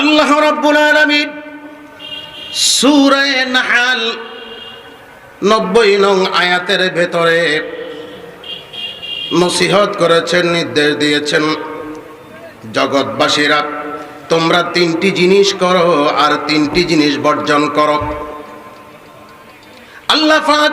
আল্লাহ রাব্বুল আলামিন সূরা নাহাল নব্বই নং আয়াতের ভেতরে নসিহত করেছেন, নির্দেশ দিয়েছেন, জগৎবাসীরা, তোমরা তিনটি জিনিস করো আর তিনটি জিনিস বর্জন করো। আল্লাহ পাক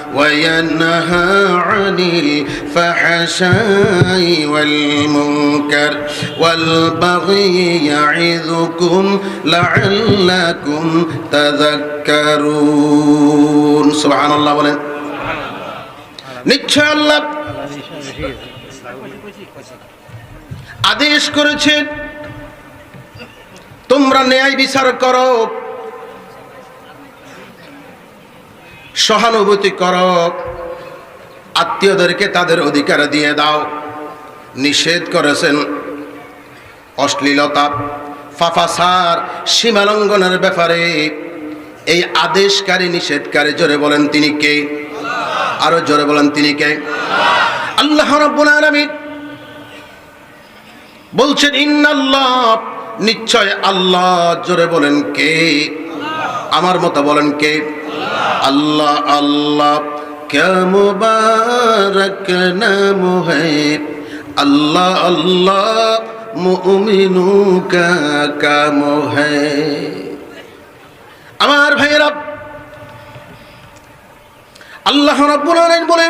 وينهى عن الفحشاء والمنكر والبغي يعظكم لعلكم تذكرون سبحان الله বলেন নিশ্চয় আল্লাহ আদেশ করেছেন তোমরা ন্যায় বিচার করো সহানুভূতি করো। আত্মীয়দেরকে তাদের অধিকার দিয়ে দাও। নিষেধ করেছেন অশ্লীলতা, ফাফাসার, সীমালঙ্ঘনের ব্যাপারে। এই আদেশকারী নিষেধকারী জোরে বলেন তিনি কে? আরও জোরে বলেন তিনি কে? আল্লাহ রাব্বুল আলামিন বলছেন, ইন্নাল্লাহ, নিশ্চয় আল্লাহ জোরে বলেন কে? আমার মতো বলেন কে? আল্লাহ আল্লাহ क्या मुबारक नाम है अल्लाह अल्लाह मुमिनों का काम है আমার ভাইয়েরা আল্লাহ রাব্বুল আলামিন বলে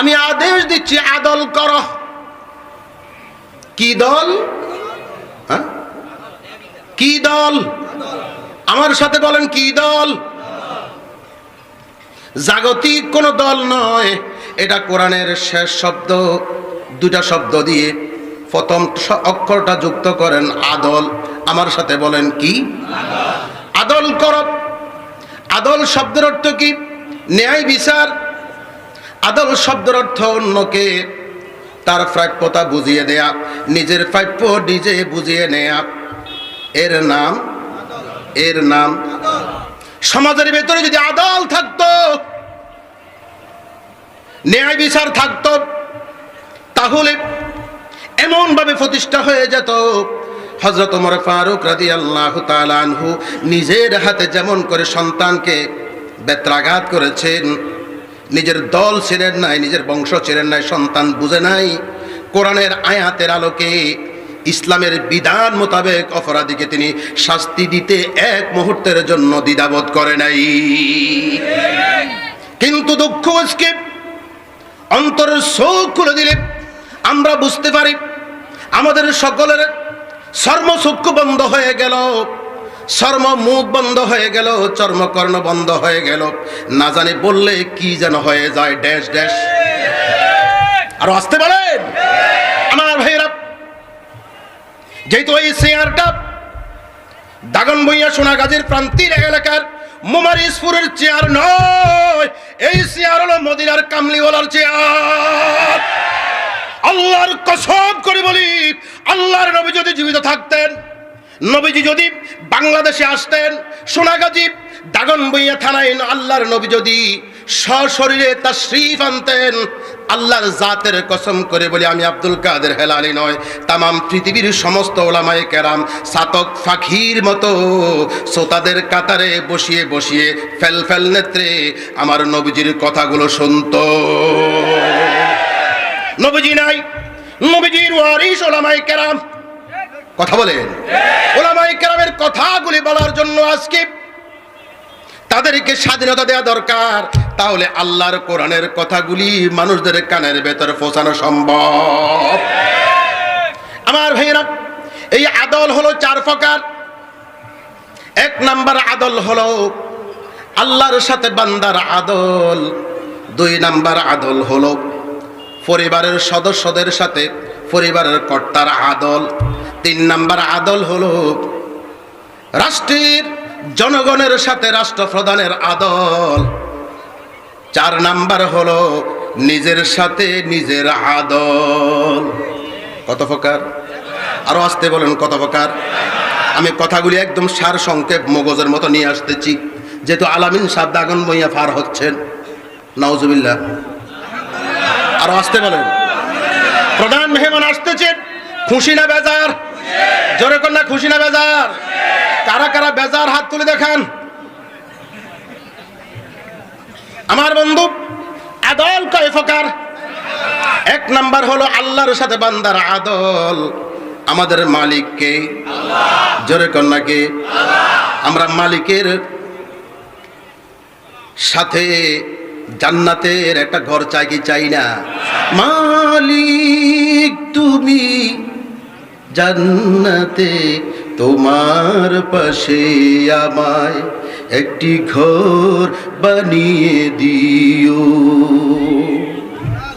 আমি আদেশ দিচ্ছি আদল কর কি দল হ্যাঁ কি দল আমার সাথে বলেন কি দল জাগতিক কোনো দল নয়। এটা কোরআনের শেষ শব্দ। দুটা শব্দ দিয়ে প্রথম অক্ষরটা যুক্ত করেন আদল। আমার সাথে বলেন কি? আদল কর। আদল শব্দের অর্থ কি? ন্যায় বিচার। আদল শব্দের অর্থ অন্যকে তার প্রাপ্যতা বুঝিয়ে দেয়া, নিজের প্রাপ্য নিজে বুঝিয়ে নেয়া। এর নাম? এর নাম? সমাজের ভেতরে যদি আদল থাকত, ন্যায় বিচার থাকতো, তাহলে এমন ভাবে প্রতিষ্ঠা হয়ে যেত। হজরত ওমর ফারুক রাদি আল্লাহ আনহু নিজের হাতে যেমন করে সন্তানকে বেত্রাঘাত করেছেন, নিজের দল ছিলেন নাই, নিজের বংশ ছিলেন নাই, সন্তান বুঝে নাই, কোরআনের আয়াতের আলোকে ইসলামের বিধান মোতাবেক অপরাধীকে তিনি শাস্তি দিতে এক মুহূর্তের জন্য দ্বিধাবোধ করে নাই। কিন্তু দুঃখ আজকে অন্তরের চোখ খুলে দিলে আমরা বুঝতে পারি, আমাদের সকলের চর্মচক্ষু বন্ধ হয়ে গেল, চর্ম মুখ বন্ধ হয়ে গেল চর্মকর্ণ বন্ধ হয়ে গেল। না জানি বললে কি যেন হয়ে যায়, ড্যাশ ড্যাশ। আর আসতে বলেন আমার ভাইরা যেহেতু এই চেয়ারটা দাগন বইয়া সোনাগাজীর প্রান্তির এলাকার মোমারিসপুরের চেয়ার নয়। এই চেয়ার হলো মদিনার কামলিওয়ালার চেয়ার। আল্লাহর কসম করে বলি, আল্লাহর নবী যদি জীবিত থাকতেন, নবীজি যদি বাংলাদেশে আসতেন, সোনাগাজী দাগন বইয়া থানায় আল্লাহর নবী যদি সশরীরে তার শ্রীফ আনতেন। আল্লাহর জাতের কসম করে বলি, আমি আব্দুল কাদের হেলালি নয়। তামাম পৃথিবীর সমস্ত ওলামায়ে কেরাম, সাতক ফাঁকির মতো শ্রোতাদের কাতারে বসিয়ে বসিয়ে ফেল ফেল নেত্রে আমার নবীজির কথাগুলো শুনতো। নবীজি নাই, নবীজির ওয়ারিস ওলামাই কেরাম। কথা বলেন। ওলামাই কেরামের কথাগুলি বলার জন্য আজকে তাদেরকে স্বাধীনতা দেওয়া দরকার। তাহলে আল্লাহর কোরআনের কথাগুলি মানুষদের কানের ভেতরে পৌঁছানো সম্ভব। আমার ভাইয়েরা, এই আদল হলো চার প্রকার। এক নাম্বার আদল হলো আল্লাহর সাথে বান্দার আদল। দুই নাম্বার আদল হলো পরিবারের সদস্যদের সাথে পরিবারের কর্তার আদল। তিন নাম্বার আদল হলো রাষ্ট্রের জনগণের সাথে রাষ্ট্রপ্রধানের আদল। চার নাম্বার হলো নিজের সাথে নিজের আদল। কত প্রকার? আরও আসতে বলেন কত প্রকার? আমি কথাগুলি একদম সার সংক্ষেপ মগজের মতো নিয়ে আসতেছি। যেহেতু আলামিন সাহ দাগন বইয়া ফার হচ্ছেন। নওজুবিল্লাহ আরও আসতে বলেন। প্রধান মেহমান আসতেছেন। খুশি না বেজার? জোরে কন্যা, খুশি না বেজার? কারা কারা বেজার হাত তুলে দেখান? আমার বন্ধু আদল কয় প্রকার এক নাম্বার হলো আল্লাহর সাথে বান্দার আদল। আমাদের মালিককে জোরে কন্যাকে আমরা মালিকের সাথে জান্নাতের একটা ঘর চাই কি চাই না? মালিক তুমি জান্নাতে তোমার পাশে আমায় একটি ঘর বানিয়ে দিও।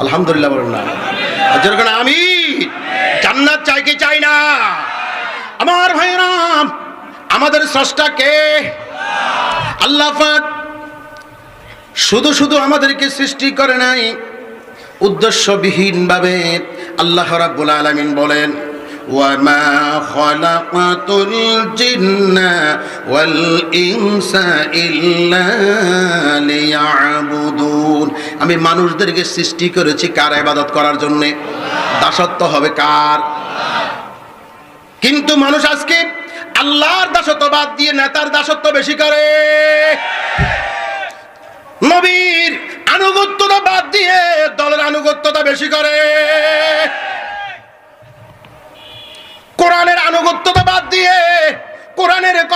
আলহামদুলিল্লাহ বলেন না। যেরকম আমি জান্নাত চাই কি চাই না? আমার ভাইরাম আমাদের স্রষ্টা কে? আল্লাহ শুধু শুধু আমাদেরকে সৃষ্টি করে নাই, উদ্দেশ্যবিহীনভাবে আল্লাহ রাব্বুল আলামিন বলেন খলাকাতুল জিন্না ওয়াল ইনসা ইল্লা লিয়াবুদুন আমি মানুষদেরকে সৃষ্টি করেছি কার ইবাদত করার জন্য? দাসত্ব হবে কার? কিন্তু মানুষ আজকে আল্লাহর দাসত্ব বাদ দিয়ে নেতার দাসত্ব বেশি করে। নবীর আনুগত্যতা বাদ দিয়ে দলের আনুগত্যতা বেশি করে।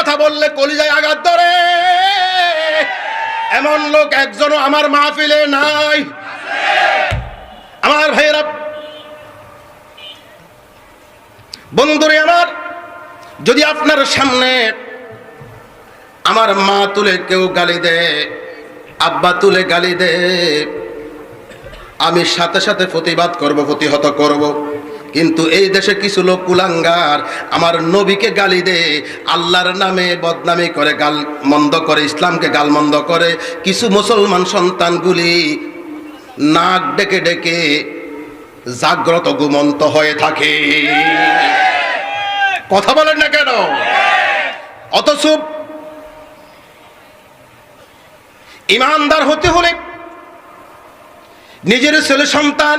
কথা বললে কলিজায় আঘাত ধরে। এমন লোক একজনও আমার মাহফিলে নাই। আমার ভাইয়েরা, বন্ধুরে আমার, যদি আপনার সামনে আমার মা তুলে কেউ গালি দেয় আব্বা তুলে গালি দে, আমি সাথে সাথে প্রতিবাদ করব, প্রতিহত করব। কিন্তু এই দেশে কিছু লোক কুলাঙ্গার। আমার নবীকে গালি দে, আল্লাহর নামে বদনামি করে, গাল মন্দ করে, ইসলামকে গাল মন্দ করে। কিছু মুসলমান সন্তানগুলি নাক ডেকে ডেকে জাগ্রত গুমন্ত হয়ে থাকে। কথা বলেন না কেন? অথচ ইমানদার হতে হলে নিজের ছেলে সন্তান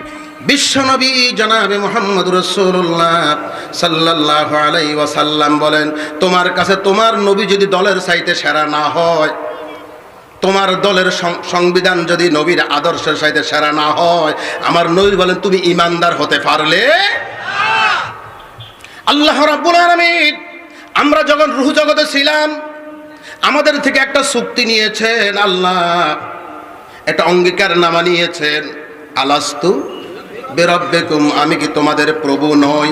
বিশ্বনবী জনাবে মোহাম্মদ রসুল্লাহ সাল্লাহ আলাই ওয়াসাল্লাম বলেন, তোমার কাছে তোমার নবী যদি দলের সাইতে সেরা না হয়, তোমার দলের সংবিধান যদি নবীর আদর্শের সাথে সেরা না হয়, আমার নবী বলেন, তুমি ইমানদার হতে পারলে আল্লাহ রাব্বুল আলামিন, আমরা যখন রুহ জগতে ছিলাম, আমাদের থেকে একটা চুক্তি নিয়েছেন আল্লাহ, একটা অঙ্গীকার নামা নিয়েছেন, আলাস্তু বেরব্বেকুম, আমি কি তোমাদের প্রভু নই?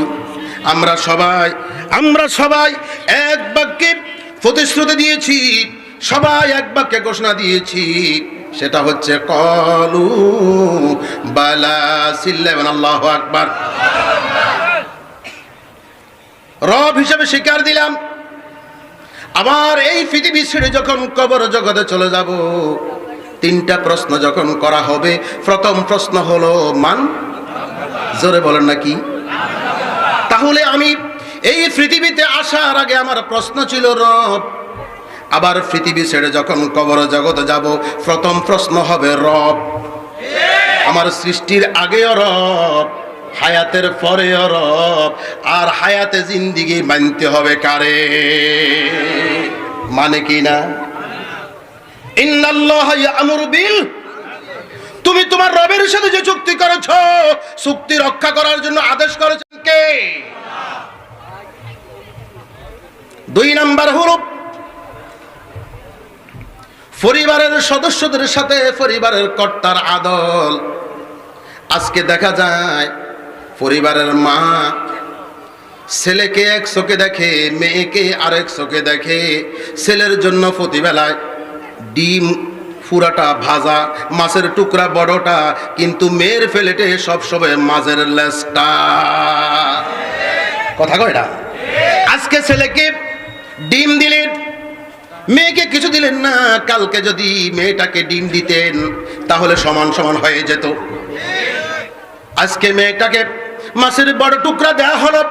আমরা সবাই আমরা সবাই এক বাক্যে প্রতিশ্রুতি দিয়েছি, সবাই এক বাক্যে ঘোষণা দিয়েছি। সেটা হচ্ছে, কলু আল্লাহ আকবার। রব হিসেবে স্বীকার দিলাম, আবার এই পৃথিবী ছেড়ে যখন কবর জগতে চলে যাব, তিনটা প্রশ্ন যখন করা হবে, প্রথম প্রশ্ন হলো, মান জোরে বলেন নাকি তাহলে আমি এই পৃথিবীতে আসার আগে আমার প্রশ্ন ছিল, রব, আবার পৃথিবী ছেড়ে যখন কবর জগতে যাব, প্রথম প্রশ্ন হবে, রব, আমার সৃষ্টির আগেও রব, হায়াতের পরেও রব, আর হায়াতে জিন্দিগি মানতে হবে কারে? মানে কি না? ইন্নাল্লাহ ইয়ামুরু বিল তুমি তোমার রবের সাথে যে চুক্তি করেছ, চুক্তি রক্ষা করার জন্য আদেশ করেছেন কে? দুই নাম্বার হলো, পরিবারের সদস্যদের সাথে পরিবারের কর্তার আদল। আজকে দেখা যায়, পরিবারের মা ছেলেকে এক চোখে দেখে, মেয়েকে আরেক চোখে দেখে, ছেলের জন্য প্রতিবেলায় ডিম পুরাটা ভাজা, মাছের টুকরা বড়টা, কিন্তু মেয়ের ফেলেটে সবসময় মাছের লেসটা কথা কয়টা আজকে ছেলেকে ডিম দিলেন, মেয়েকে কিছু দিলেন না, কালকে যদি মেয়েটাকে ডিম দিতেন, তাহলে সমান সমান হয়ে যেত। আজকে মেয়েটাকে মাছের বড় টুকরা দেওয়া হলো,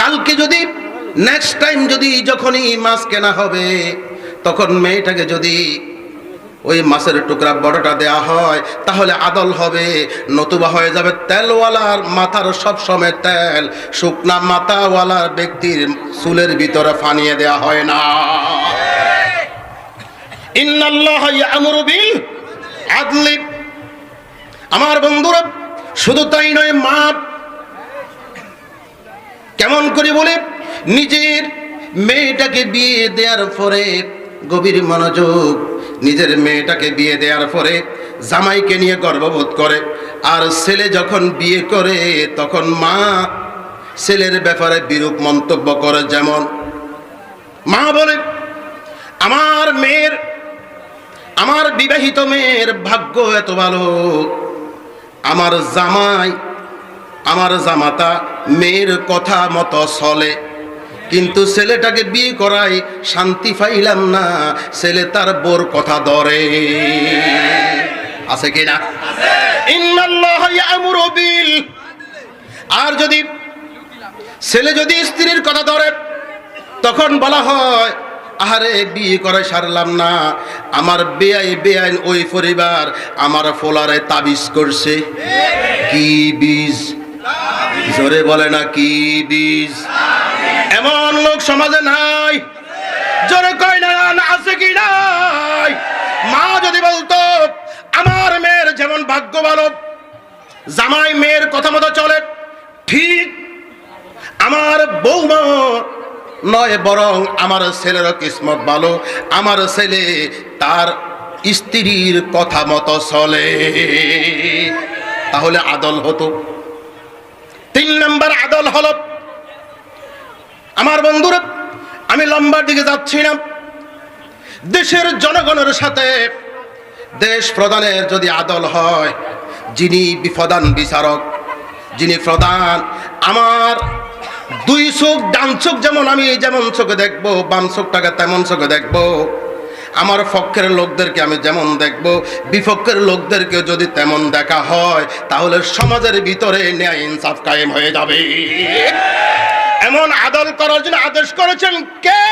কালকে যদি নেক্সট টাইম যদি যখনই মাছ কেনা হবে, তখন মেয়েটাকে যদি ওই মাছের টুকরা বড়টা দেয়া হয়, তাহলে আদল হবে। নতুবা হয়ে যাবে তেলওয়ালার মাথার সব সময় তেল। শুকনা মাথাওয়ালার ব্যক্তির চুলের ভিতরে ফানিয়ে দেয়া হয় না। আমার বন্ধুরা, শুধু তাই নয়, মা, কেমন করে বলে? নিজের মেয়েটাকে বিয়ে দেওয়ার পরে গভীর মনোযোগ নিজের মেয়েটাকে বিয়ে দেওয়ার পরে জামাইকে নিয়ে গর্ববোধ করে। আর ছেলে যখন বিয়ে করে, তখন মা ছেলের ব্যাপারে বিরূপ মন্তব্য করে যেমন, মা বলে, আমার মেয়ের, আমার বিবাহিত মেয়ের ভাগ্য এত ভালো। আমার জামাই, আমার জামাতা মেয়ের কথা মতো চলে। কিন্তু ছেলেটাকে বিয়ে করাই শান্তি পাইলাম না। ছেলে তার বোর কথা ধরে। আছে কিনা? আর যদি ছেলে যদি স্ত্রীর কথা ধরে, তখন বলা হয়, আহারে, বিয়ে করে সারলাম না। আমার বেআই বেআইন ওই পরিবার আমার ফোলারে তাবিজ করছে। কি বীজ? জোরে বলে না, কি বীজ? এমন লোক সমাজে নাই। জোরে কয় না আছে কি নাই? মা যদি বলতো, আমার মেয়ের যেমন ভাগ্য ভালো, জামাই মেয়ের কথা মতো চলে, ঠিক আমার বৌমা নয় বরং আমার ছেলেরও কিসমত ভালো, আমার ছেলে তার স্ত্রীর কথা মতো চলে। তাহলে আদল হতো। তিন নম্বর আদল হল আমার বন্ধুরা, আমি লম্বার দিকে যাচ্ছি না। দেশের জনগণের সাথে দেশ প্রধানের যদি আদল হয়, যিনি বিপদান বিচারক, যিনি প্রধান, আমার দুই চোখ, ডান চোখ যেমন আমি যেমন চোখে দেখব, বাম চোখটাকে তেমন চোখে দেখব। আমার পক্ষের লোকদেরকে আমি যেমন দেখব, বিপক্ষের লোকদেরকে যদি তেমন দেখা হয়, তাহলে সমাজের ভিতরে ন্যায় ইনসাফ কায়েম হয়ে যাবে। এমন আদল করার জন্য আদেশ করেছেন কে?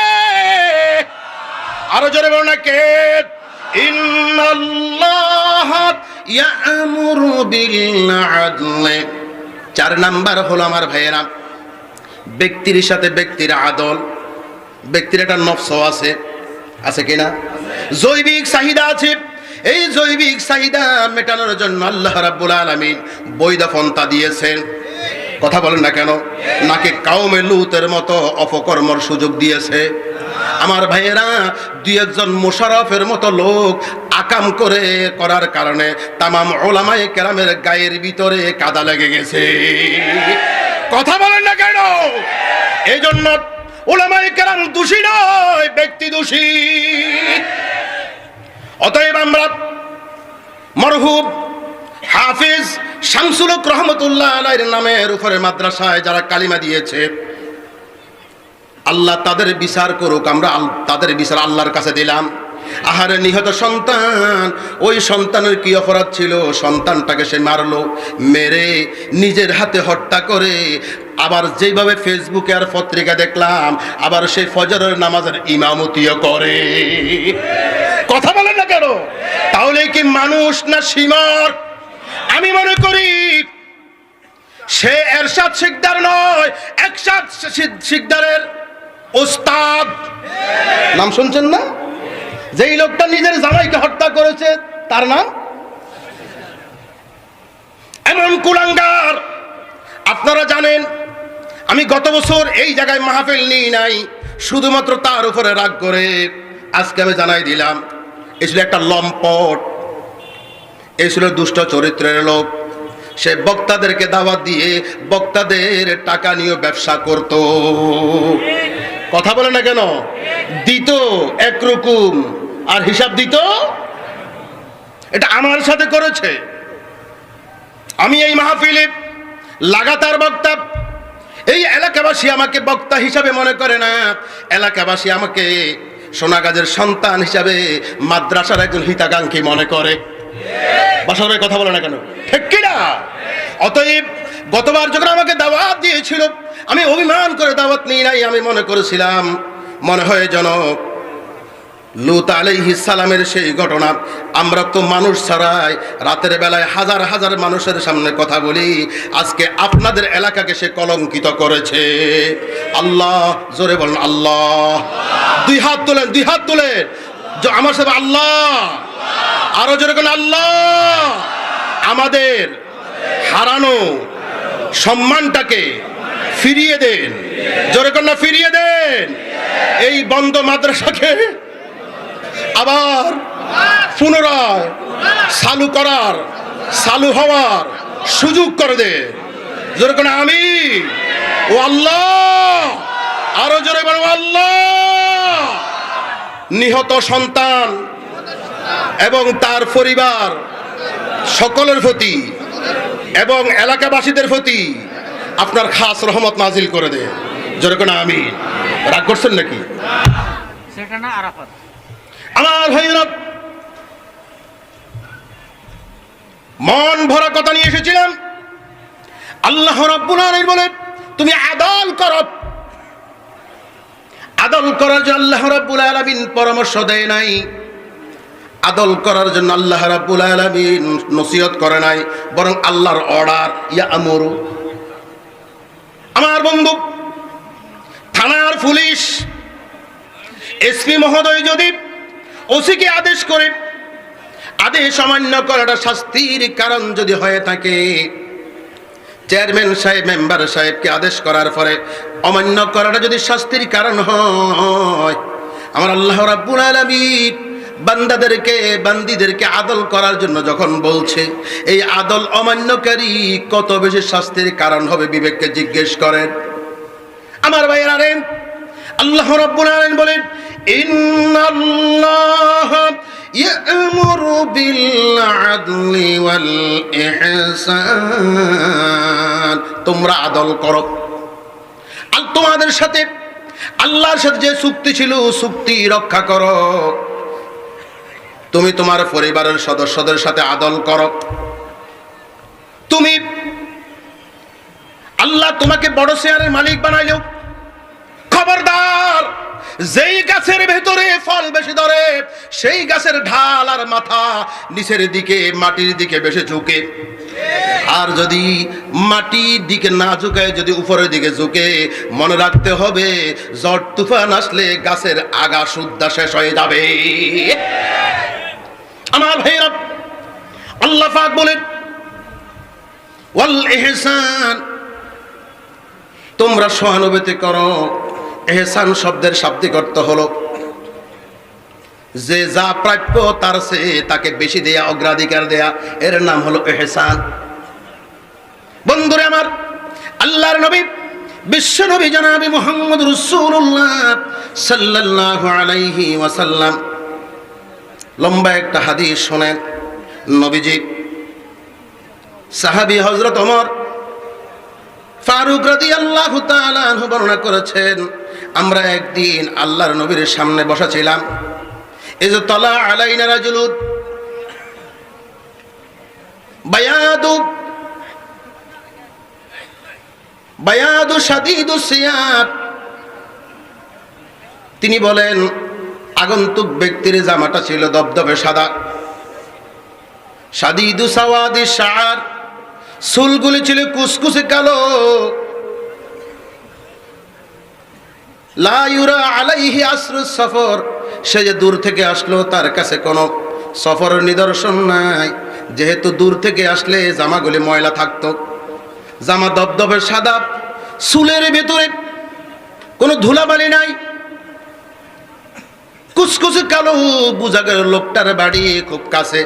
আরও জোরে বলো না, কে? চার নাম্বার হলো আমার ভাইয়েরা, ব্যক্তির সাথে ব্যক্তির আদল, ব্যক্তির একটা নফস আছে আছে কিনা জৈবিক চাহিদা আছে। এই জৈবিক চাহিদা মেটানোর জন্য আল্লাহ রাব্বুল আলামিন বৈধ পন্থা দিয়েছেন। কথা বলেন না কেন? নাকি কাউমে লুতের মতো অপকর্মর সুযোগ দিয়েছে? আমার ভাইয়েরা, দুই একজন মোশারফের মতো লোক আকাম করে করার কারণে তামাম ওলামায়ে কেরামের গায়ের ভিতরে কাদা লেগে গেছে। কথা বলেন না কেন? এই জন্য ওলামায়ে কেরাম দোষী নয়, ব্যক্তি দোষী। অতএব আমরা মরহুব, হাফিজ শামসুলক রহমতুল্লাহ আলাইর নামের উপরে মাদ্রাসায় যারা কালিমা দিয়েছে, আল্লাহ তাদের বিচার করুক, আমরা তাদের বিচার আল্লাহর কাছে দিলাম। আহারে নিহত সন্তান, ওই সন্তানের কি অপরাধ ছিল? সন্তানটাকে সে মারলো, মেরে নিজের হাতে হত্যা করে আবার যেভাবে ফেসবুকে আর পত্রিকা দেখলাম, আবার সেই ফজরের নামাজের ইমামতিও করে। কথা বলেন না কেন? তাহলে কি মানুষ না সীমার? আমি মনে করি সে এরশাদ শিকদার নয় একসাদ শিকদারের ওস্তাদ। নাম শুনছেন না? যেই লোকটা নিজের জামাইকে হত্যা করেছে, তার নাম? এমন কুলাঙ্গার, আপনারা জানেন, আমি গত বছর এই জায়গায় মাহফিল নিই নাই, শুধুমাত্র তার উপরে রাগ করে। আজকে আমি জানাই দিলাম, এ ছিল একটা লম্পট। এ ছিল দুষ্ট চরিত্রের লোক সে বক্তাদেরকে দাওয়াত দিয়ে বক্তাদের টাকা নিয়ে ব্যবসা করত। কথা বলে না কেন? দিত একরকম আর হিসাব দিত? এটা আমার সাথে করেছে। আমি এই মাহফিলে লাগাতার বক্তা। এই এলাকাবাসী আমাকে বক্তা হিসাবে মনে করে না। এলাকাবাসী আমাকে সোনাগাজের সন্তান হিসাবে মাদ্রাসার একজন হিতাকাঙ্ক্ষী মনে করে। বাসার কথা বলে না কেন? ঠিক কিনা? অতএব গতবার যখন আমাকে দাওয়াত দিয়েছিল, আমি অভিমান করে দাওয়াত নিই নাই, আমি মনে করেছিলাম, মনে হয় যেন লুত আলাইহিস সালামের সেই ঘটনা, আমরা তো মানুষ ছাড়াই রাতের বেলায় হাজার হাজার মানুষের সামনে কথা বলি, আজকে আপনাদের এলাকাকে সে কলঙ্কিত করেছে। আল্লাহ, জোরে বলেন, আল্লাহ। দুই হাত তোলেন, দুই হাত তোলেন। আমার সাথে আল্লাহ। আরও বলেন, আল্লাহ! আমাদের হারানো সম্মানটাকে ফিরিয়ে দেন। জোরে না, ফিরিয়ে দেন। এই বন্ধ মাদ্রাসাকে আবার পুনরায় চালু করার, চালু হওয়ার সুযোগ করে দে। জোরে আমি ও আল্লাহ! আরও জোরে বলো আল্লাহ! নিহত সন্তান এবং তার পরিবার সকলের প্রতি এবং এলাকাবাসীদের প্রতি আপনার খাস রহমত নাজিল করে দে। জোরে কোন আমি রাগ করছেন নাকি? সেটা না আরাফাত। আমার ভাইয়েরা মন ভরা কথা নিয়ে এসেছিলাম। আল্লাহ রাব্বুল আলামিন বলে তুমি আদল করো আদল করার জন্য আল্লাহ রাব্বুল আলামিন পরামর্শ দেয় নাই। আদল করার জন্য আল্লাহ রাব্বুল আলামিন নসিহত করে নাই, বরং আল্লাহর অর্ডার ইয়া আমরু আমার বন্ধু, থানার পুলিশ, এসপি মহোদয় যদি ওসিকে আদেশ করে, আদেশ অমান্য করাটা শাস্তির কারণ যদি হয়ে থাকে, চেয়ারম্যান সাহেব, মেম্বার সাহেবকে আদেশ করার পরে অমান্য করাটা যদি শাস্তির কারণ হয়, আমার আল্লাহ রাব্বুল আলামিন বান্দাদেরকে, বান্দিদেরকে আদল করার জন্য যখন বলছে, এই আদল অমান্যকারী কত বেশি শাস্তির কারণ হবে বিবেককে জিজ্ঞেস করেন। আমার ভাইয়েরা রে আল্লাহ রাব্বুল আলামিন বলেন, ইন্নাল্লাহ ইয়ামুরু বিল আদলি ওয়াল ইহসান তোমরা আদল করো। তোমাদের সাথে আল্লাহর সাথে যে চুক্তি ছিল, চুক্তি রক্ষা করো। তুমি তোমার পরিবারের সদস্যদের সাথে আদল করো। তুমি আল্লাহ তোমাকে বড় শেয়ারের মালিক বানাইলো খবরদার, যেই গাছের ভেতরে ফল বেশি ধরে, সেই গাছের ঢাল আর মাথা নিচের দিকে, মাটির দিকে বেশি ঝুঁকে। আর যদি মাটির দিকে না ঝুঁকে যদি উপরের দিকে ঝুঁকে, মনে রাখতে হবে, ঝড় তুফান আসলে গাছের আগা সুদ্ধা শেষ হয়ে যাবে। আমার ভাইরা আল্লাহ পাক বলেন তোমরা সহানুভূতি করো। এহসান শব্দের শাব্দিক অর্থ হলো, যে যা প্রাপ্য তার সে তাকে বেশি দেয়া, অগ্রাধিকার দেয়া, এর নাম হলো এহসান বন্ধুরে আমার, আল্লাহর নবী, বিশ্ব নবী জনাবি মোহাম্মদ রসুল্লাহ সাল্লাল্লাহু আলাইহি ওয়াসাল্লাম লম্বা একটা হাদিস শোনেন। নবীজি, সাহাবী হজরত অমর ফারুক রাদি আল্লাহ বর্ণনা করেছেন, আমরা একদিন আল্লাহর নবীর সামনে বসা ছিলাম এই যে তলা আলাইনা রাজুলুদ তিনি বলেন আগন্তুক ব্যক্তির জামাটা ছিল দবদবে সাদা। সাদিদু সাওয়াদি শার, চুলগুলি ছিল কুসকুসে কালো। লাইউরা আলাইহি আশ্রু সফর, সে যে দূর থেকে আসলো তার কাছে কোনো সফরের নিদর্শন নাই। যেহেতু দূর থেকে আসলে জামাগুলি ময়লা থাকতো। জামা দবদবে সাদা, চুলের ভেতরে কোনো ধুলাবালি নাই। কুসকুসে কালো বোঝা গেল লোকটার বাড়ি খুব কাছে।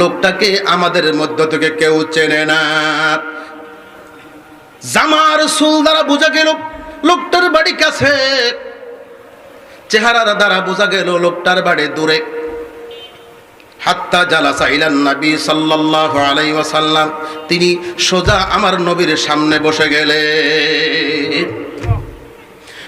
লোকটাকে আমাদের মধ্য থেকে কেউ চেনে না। জামার সুল দ্বারা বোঝা গেল লোকটার বাড়ি কাছে। চেহারার দ্বারা বোঝা গেল লোকটার বাড়ি দূরে। হাত্তা জালাসা ইলান নবী সাল্লাল্লাহু আলাইহি ওয়াসাল্লাম, তিনি সোজা আমার নবীর সামনে বসে গেলেন।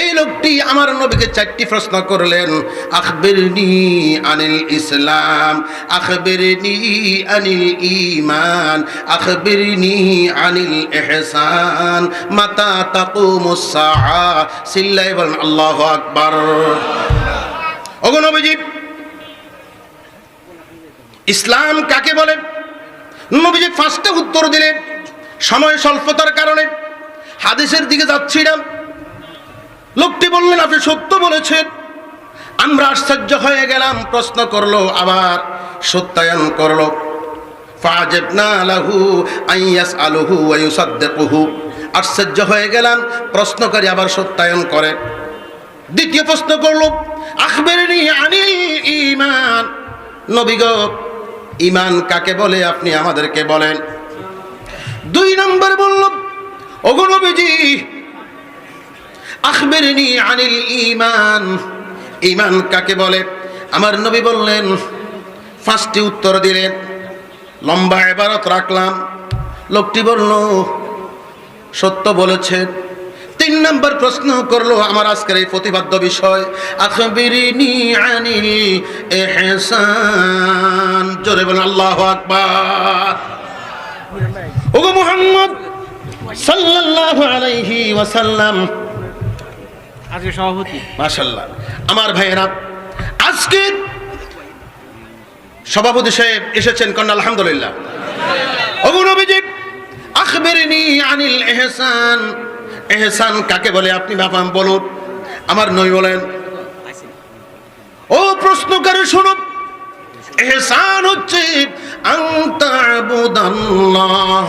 এই লোকটি আমার নবীকে চারটি প্রশ্ন করলেন, আখবিরনি আনিল ইসলাম, আখবিরনি আনিল ইমান আখবিরনি আনিল এহসান, মাতা তাকুমুস সাআ। সিল্লাই বলেন, আল্লাহু আকবার। ওগো নবীজি, ইসলাম কাকে বলে? নবীজি ফার্স্টে উত্তর দিলেন, সময় স্বল্পতার কারণে। হাদিসের দিকে যাচ্ছিলাম লোকটি বললেন, আপনি সত্য বলেছেন। আমরা আশ্চর্য হয়ে গেলাম, প্রশ্ন করল, আবার সত্যায়ন করল। আশ্চর্য হয়ে গেলাম প্রশ্নকারী আবার সত্যায়ন করে। দ্বিতীয় প্রশ্ন করল, আখবেরনি আনিল ইমান নবী গো ইমান কাকে বলে আপনি আমাদেরকে বলেন? দুই নম্বর বলল, ওগো নবীজি আখবেরনি আনিল ইমান ইমান কাকে বলে? আমার নবী বললেন ফার্স্টে উত্তর দিলেন, লম্বা এবারত রাখলাম। লোকটি বলল, সত্য বলেছেন তিন নম্বর প্রশ্ন করল আমার আজকের এই প্রতিবাদ্য বিষয়, আখবিরিনি আনিল ইহসান জোরে বলেন, আল্লাহু আকবার। ওগো মুহাম্মদ সাল্লাল্লাহু আলাইহি ওয়াসাল্লাম আজকে সভাপতি? মাশাল্লাহ আমার ভাইয়েরা, আজকে সভাপতি সাহেব এসেছেন কন্যা, আলহামদুলিল্লাহ। নবীজি, আখবিরনি আনিল ইহসান এহসান কাকে বলে আপনি বাপাম বলুন? আমার নই বলেন, ও প্রশ্নকারী শুনুন, এহসান হচ্ছে আন্তাবুদাল্লাহ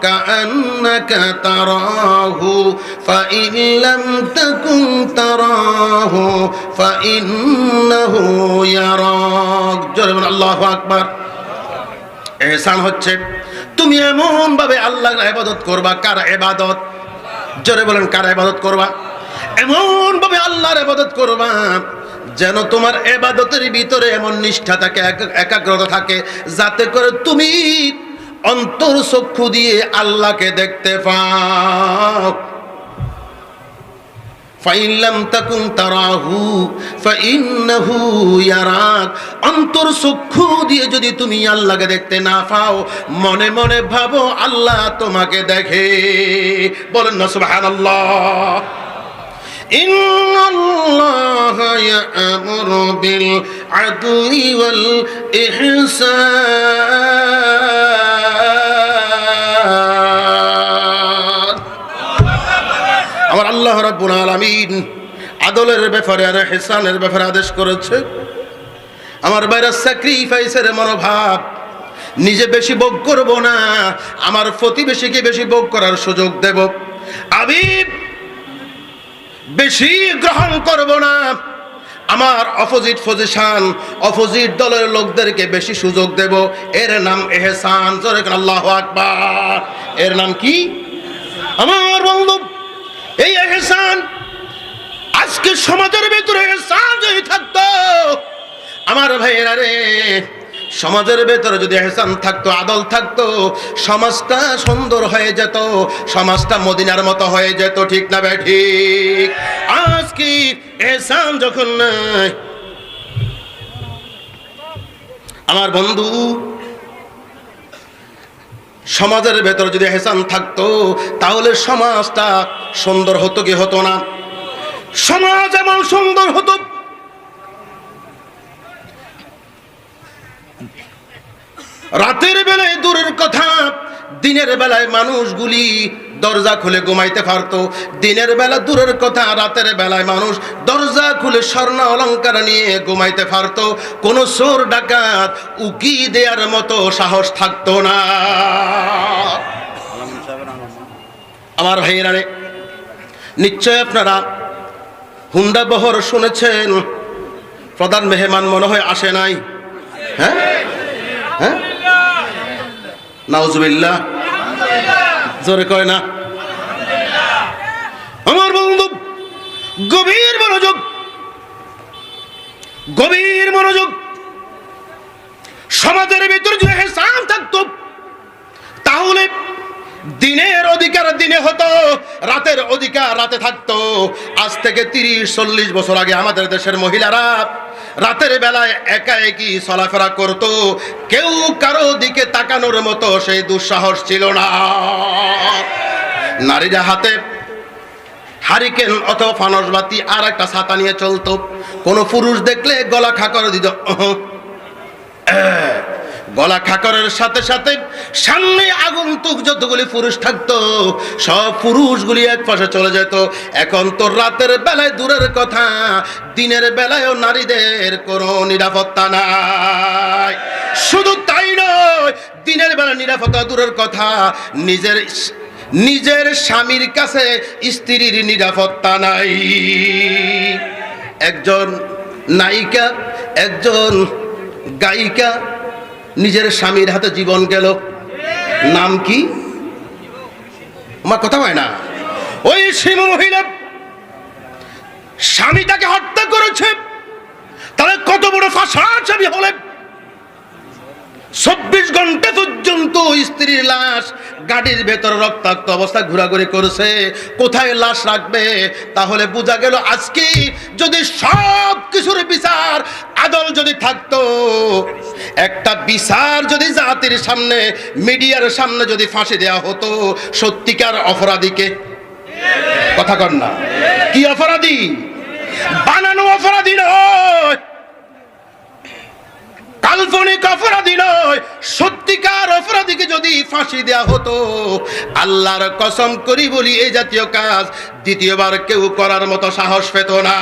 কাআন্নাকা তারাহু ফাইন লাম তাকুন তারাহু ফাইন্নাহু ইয়ারাক জোরে বলুন আল্লাহু আকবার এহসান হচ্ছে তুমি এমন ভাবে আল্লাহর ইবাদত করবা কার ইবাদত? জোরে বলেন, কার ইবাদত করবা? এমন ভাবে আল্লাহর ইবাদত করবা যেন তোমার এবাদতের ভিতরে এমন নিষ্ঠা থাকে, এক- একাগ্রতা থাকে, যাতে করে তুমি অন্তর চক্ষু দিয়ে আল্লাহকে দেখতে পাও। ফাইল্লাম তাকুন তারাহু, ফাইন্নাহু ইয়ারাক। অন্তর চক্ষু দিয়ে যদি তুমি আল্লাহকে দেখতে না পাও, মনে মনে ভাবো আল্লাহ তোমাকে দেখে। বলেন না, সুবহানাল্লাহ। إن الله يأمر بالعدل والإحسان আমার আল্লাহ রাব্বুল আলামিন আদলের ব্যাপারে আর হেসানের ব্যাপারে আদেশ করেছে আমার বাইরে স্যাক্রিফাইসের মনোভাব নিজে বেশি ভোগ করব না আমার প্রতিবেশীকে বেশি ভোগ করার সুযোগ দেব আমি বেশি গ্রহণ করব না। আমার অপোজিট পজিশন অপোজিট দলের লোকদেরকে বেশি সুযোগ দেব। এর নাম এহসান আল্লাহ আকবার। এর নাম কি? আমার বন্ধু, এই এহসান, আজকে সমাজের ভিতরে এহসান যদি থাকতো, আমার ভাইয়েরা রে সমাজের ভেতরে যদি এহসান থাকতো, আদল থাকতো, সমাজটা সুন্দর হয়ে যেত, সমাজটা মদিনার মতো হয়ে যেত, ঠিক না বে ঠিক। আজকে এহসান যখন নাই? আমার বন্ধু, সমাজের ভেতর যদি এহসান থাকতো, তাহলে সমাজটা সুন্দর হতো কি হতো না? সমাজ এমন সুন্দর হতো রাতের বেলায় দূরের কথা, দিনের বেলায় মানুষগুলি দরজা খুলে ঘুমাইতে পারতো। দিনের বেলা দূরের কথা, রাতের বেলায় মানুষ দরজা খুলে স্বর্ণ অলঙ্কার নিয়ে ঘুমাইতে পারতো। কোনো চোর, ডাকাত, উকি দেওয়ার মতো সাহস থাকতো না। আমার ভাইয়েরা নিশ্চয় আপনারা হুন্ডা বহর শুনেছেন? প্রধান মেহমান মনে হয় আসে নাই। হ্যাঁ? হ্যাঁ? জোরে কয় না। আমার বন্ধু, গভীর মনোযোগ গভীর মনোযোগ। সমাজের ভিতর যদি হেসান থাকতো, তাহলে দিনের অধিকার দিনে হতো, রাতের অধিকার রাতে থাকতো। আজ থেকে তিরিশ, চল্লিশ বছর আগে আমাদের দেশের মহিলারা রাতের বেলায় একা একই চলাফেরা করত। কেউ কারও দিকে তাকানোর মতো সেই দুঃসাহস ছিল না। নারীরা হাতে হারিকেন অথবা ফানসবাতি আর একটা ছাতা নিয়ে চলতো। কোনো পুরুষ দেখলে গলা খাকর দিত। গলা খাকরের সাথে সাথে সামনে আগন্তুক যতগুলি পুরুষ থাকতো, সব পুরুষগুলি এক পাশে চলে যেত। এখন তো রাতের বেলায় দূরের কথা, দিনের বেলায়ও নারীদের কোনো নিরাপত্তা নাই। শুধু তাই নয়, দিনের বেলা নিরাপত্তা দূরের কথা, নিজের নিজের স্বামীর কাছে স্ত্রীর নিরাপত্তা নাই। একজন নায়িকা, একজন গায়িকা নিজের স্বামীর হাতে জীবন গেল। নাম কি? আমার কথা হয় না। ওই শিমু মহিলা স্বামী তাকে হত্যা করেছে। তাহলে কত বড় ফাঁসা ছবি হলেন? চব্বিশ ঘণ্টা পর্যন্ত স্ত্রীর লাশ গাড়ির ভেতর রক্তাক্ত অবস্থা ঘোরাঘুরি করেছে। কোথায় লাশ রাখবে? তাহলে বোঝা গেল আজকে যদি সব কিছুর বিচার আদল যদি থাকতো, একটা বিচার যদি জাতির সামনে, মিডিয়ার সামনে যদি ফাঁসি দেওয়া হতো সত্যিকার অপরাধীকে কথা কর না। কি অপরাধী? বানানো অপরাধী নয়। কাল্পনিক অপরাধী নয়, সত্যিকার অপরাধীকে যদি ফাঁসি দেয়া হতো, আল্লাহর কসম করি বলি এই জাতীয় কাজ দ্বিতীয়বার কেউ করার মতো সাহস পেত না।